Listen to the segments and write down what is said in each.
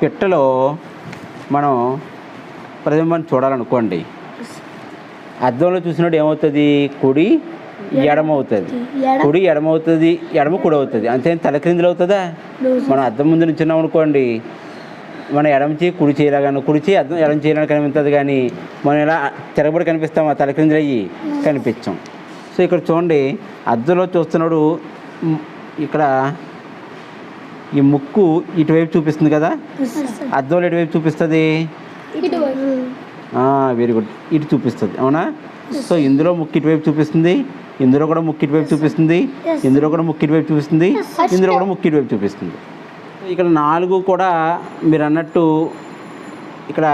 పిట్టలో మనం ప్రతిబింబాన్ని చూడాలనుకోండి. అద్దంలో చూసినప్పుడు ఏమవుతుంది? కుడి ఎడమ అవుతుంది ఎడ కుడి ఎడమ అవుతుంది ఎడమ కుడి అవుతుంది అంతే తలక్రిందులు అవుతుందా? లూజ్. మనం అద్దం ముందు నుంచున్నాం అనుకోండి మన ఎడమ చేయి కుడి చేయలాగాను కుడి చేయి అద్దం ఎడమ చేయడానికి కనిపిస్తుంది కానీ మనం ఇలా తిరగబడి కనిపిస్తాం ఆ తలక్రిందులు అయ్యి కనిపించాం. సో ఇక్కడ చూడండి అద్దంలో చూస్తున్నాడు ఇక్కడ ఈ ముక్కు ఇటువైపు చూపిస్తుంది కదా? అద్దంలో ఎటువైపు చూపిస్తుంది? ఇటువైపు వెరీ గుడ్ ఇటు చూపిస్తుంది అవునా? సో ఇందులో ముక్కు ఇటువైపు చూపిస్తుంది ఇందులో కూడా ముక్కు ఇటువైపు చూపిస్తుంది ఇందులో కూడా ముక్కు ఇటువైపు చూపిస్తుంది ఇందులో కూడా ముక్కు ఇటువైపు చూపిస్తుంది. ఇక్కడ నాలుగు కూడా మీరు అన్నట్టు ఇక్కడ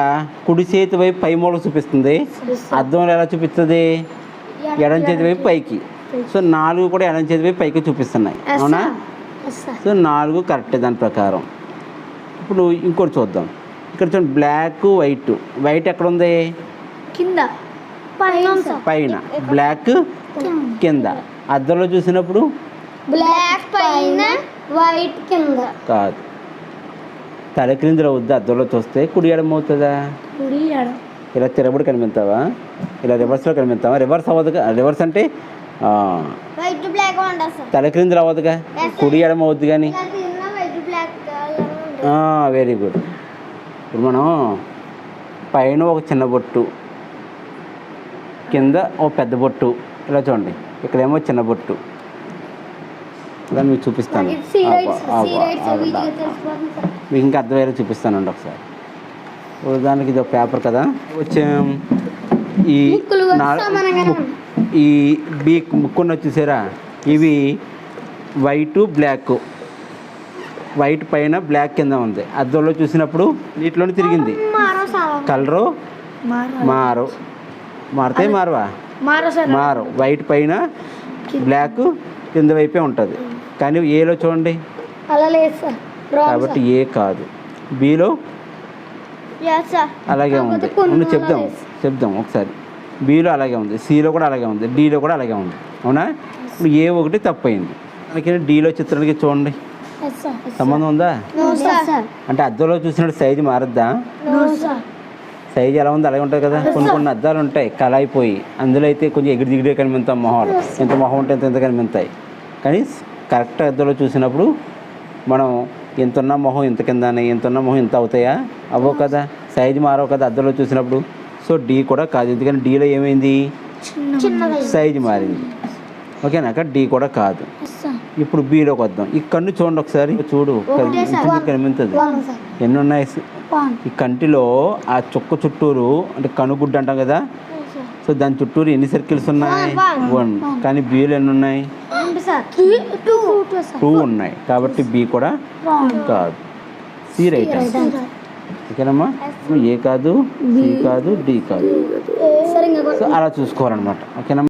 కుడి చేతి వైపు పై మూల చూపిస్తుంది అద్దంలో ఎలా చూపిస్తుంది? ఎడం చేతి వైపు పైకి. సో నాలుగు కూడా ఎడం చేతి వైపు పైకి చూపిస్తున్నాయి అవునా? సో నాలుగు కరెక్ట్ దాని ప్రకారం. ఇప్పుడు ఇంకోటి చూద్దాం. ఇక్కడ చూడండి బ్లాక్ వైట్. వైట్ ఎక్కడ ఉంది కింద. పైన. బ్లాక్ కింద. అద్దంలో చూసినప్పుడు? బ్లాక్ పైన వైట్ కింద. కాదు. తలక్రిందులు అవుద్ది అద్దంలో చూస్తే కుడి ఎడమ అవుతుందా? ఇలా తిరగబడి కనిపిస్తావా? ఇలా రివర్స్లో కనిపిస్తావా? రివర్స్ అవ్వదుగా రివర్స్ అంటే తలక్రిందులు అవ్వదుగా? కుడి ఎడమ అవుద్ది కానీ వెరీ గుడ్ ఇప్పుడు మనం పైన ఒక చిన్న బొట్టు కింద ఒక పెద్ద బొట్టు ఇలా చూడండి. ఇక్కడేమో చిన్న బొట్టు. ఇలా మీకు చూపిస్తాను. మీకు ఇంకా అర్థమయ్యేలా చూపిస్తానండి ఒకసారి. ఉదాహరణకి ఇది ఒక పేపర్ కదా? వచ్చాం ఈ ఈ బీక్ ముక్కున్న వచ్చేసారా? ఇవి వైటు బ్లాక్. వైట్ పైన బ్లాక్ కింద ఉంది. అద్దంలో చూసినప్పుడు నీటిలోనే తిరిగింది. కలరు మారో. మారు. మారుతాయి మారవా? మారో వైట్ పైన బ్లాక్ కింద వైపే ఉంటుంది. కానీ ఏలో చూడండి. కాబట్టి ఏ కాదు. బీలో అలాగే ఉంది. ఉండు చెప్దాం. చెప్దాం ఒకసారి. బీలో అలాగే ఉంది. సిలో కూడా అలాగే ఉంది. డీలో కూడా అలాగే ఉంది. అవునా? ఇప్పుడు ఏ ఒకటి తప్పయింది మనకి డీలో చిత్రానికి చూడండి. సంబంధం ఉందా? నో సార్ అంటే అద్దంలో చూసినట్టు సైజు మారద్దా? నో సార్ సైజు ఎలా ఉంది అలాగే ఉంటుంది కదా. కొన్ని కొన్ని అద్దాలు ఉంటాయి కలాయిపోయి అందులో అయితే కొంచెం ఎగిరి దిగిడే కనిపిస్తాం మొహాలు. ఎంత మొహం ఉంటే ఎంత ఎంత కనిపిస్తాయి కానీ కరెక్ట్ అద్దంలో చూసినప్పుడు మనం ఎంత ఉన్న మొహం ఇంత కింద అని ఎంత ఉన్న మొహం ఇంత అవుతాయా? అవ్వవు కదా. సైజు మారవు కదా అద్దంలో చూసినప్పుడు. సో డీ కూడా కాదు. ఎందుకంటే డీలో ఏమైంది? సైజు మారింది. ఓకేనా? అక్కడ డీ కూడా కాదు. ఇప్పుడు బీలోకి వద్దాం. ఈ కన్ను చూడండి ఒకసారి. చూడు సార్. ఎన్ని ఉన్నాయి ఈ కంటిలో ఆ చుక్క చుట్టూరు అంటే కనుగుడ్డు అంటాం కదా? సో దాని చుట్టూరు ఎన్ని సర్కిల్స్ ఉన్నాయి? One, one. కానీ బీలు ఎన్ని ఉన్నాయి టూ ఉన్నాయి. కాబట్టి బి కూడా కాదు. సి రైట్ ఓకేనమ్మా? ఏ కాదు సి కాదు డి కాదు. సో అలా చూసుకోవాలన్నమాట. ఓకేనమ్మా?